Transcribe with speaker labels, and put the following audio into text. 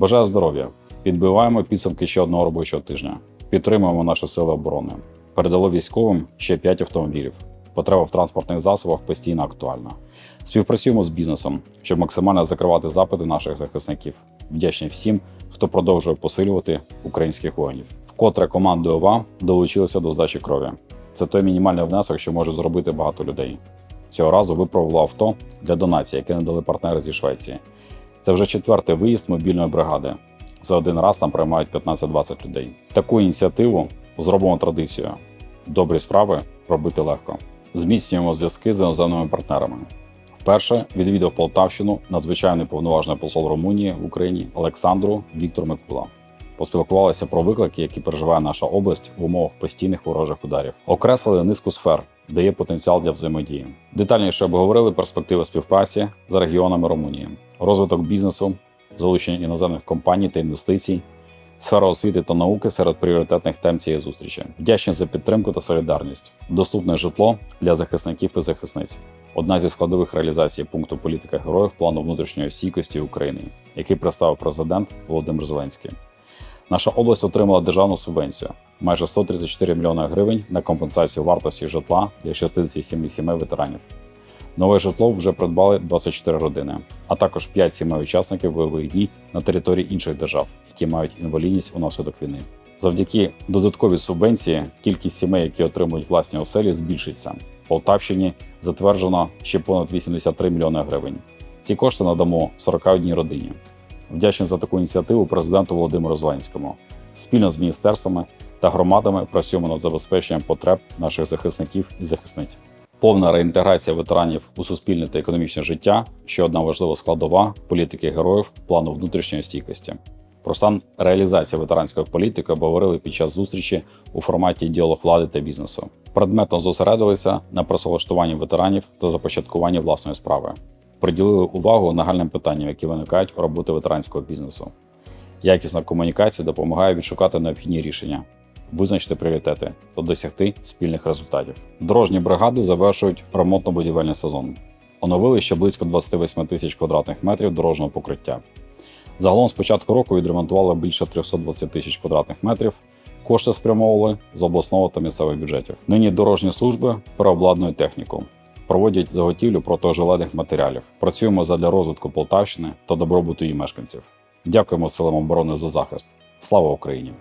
Speaker 1: Бажаю здоров'я! Підбиваємо підсумки ще одного робочого тижня. Підтримуємо наші сили оборони. Передало військовим ще 5 автомобілів. Потреба в транспортних засобах постійно актуальна. Співпрацюємо з бізнесом, щоб максимально закривати запити наших захисників. Вдячні всім, хто продовжує посилювати українських воїнів. Вкотре командою вам долучилися до здачі крові. Це той мінімальний внесок, що може зробити багато людей. Цього разу виправило авто для донації, яке надали партнери зі Швеції. Це вже четвертий виїзд мобільної бригади. За один раз там приймають 15-20 людей. Таку ініціативу зробимо традицією. Добрі справи робити легко. Зміцнюємо зв'язки з іноземними партнерами. Вперше відвідав Полтавщину надзвичайний повноважний посол Румунії в Україні Олександру Віктор Микула. Поспілкувалися про виклики, які переживає наша область в умовах постійних ворожих ударів. Окреслили низку сфер, де є потенціал для взаємодії. Детальніше обговорили перспективи співпраці з регіонами Румунії, розвиток бізнесу, залучення іноземних компаній та інвестицій, сфера освіти та науки серед пріоритетних тем цієї зустрічі. Вдячні за підтримку та солідарність, доступне житло для захисників і захисниць. Одна зі складових реалізації пункту політика героїв плану внутрішньої стійкості України, який представив президент Володимир Зеленський. Наша область отримала державну субвенцію майже 134 мільйони гривень на компенсацію вартості житла для 67 сімей ветеранів. Нове житло вже придбали 24 родини, а також 5 сімей учасників бойових дій на території інших держав, які мають інвалідність унаслідок війни. Завдяки додатковій субвенції кількість сімей, які отримують власні оселі, збільшиться. Полтавщині затверджено ще понад 83 мільйони гривень. Ці кошти надамо 41 родині. Вдячний за таку ініціативу президенту Володимиру Зеленському. Спільно з міністерствами та громадами працюємо над забезпеченням потреб наших захисників і захисниць. Повна реінтеграція ветеранів у суспільне та економічне життя ще одна важлива складова політики героїв плану внутрішньої стійкості. Про стан реалізації ветеранської політики обговорили під час зустрічі у форматі діалог влади та бізнесу. Предметно зосередилися на працевлаштуванні ветеранів та започаткуванні власної справи. Приділили увагу нагальним питанням, які виникають у роботи ветеранського бізнесу. Якісна комунікація допомагає відшукати необхідні рішення, визначити пріоритети та досягти спільних результатів. Дорожні бригади завершують ремонтно-будівельний сезон. Оновили ще близько 28 тисяч квадратних метрів дорожнього покриття. Загалом з початку року відремонтували більше 320 тисяч квадратних метрів. Кошти спрямовували з обласного та місцевих бюджетів. Нині дорожні служби переобладнують техніку, проводять заготівлю протиожеледних матеріалів. Працюємо задля розвитку Полтавщини та добробуту її мешканців. Дякуємо силам оборони за захист. Слава Україні!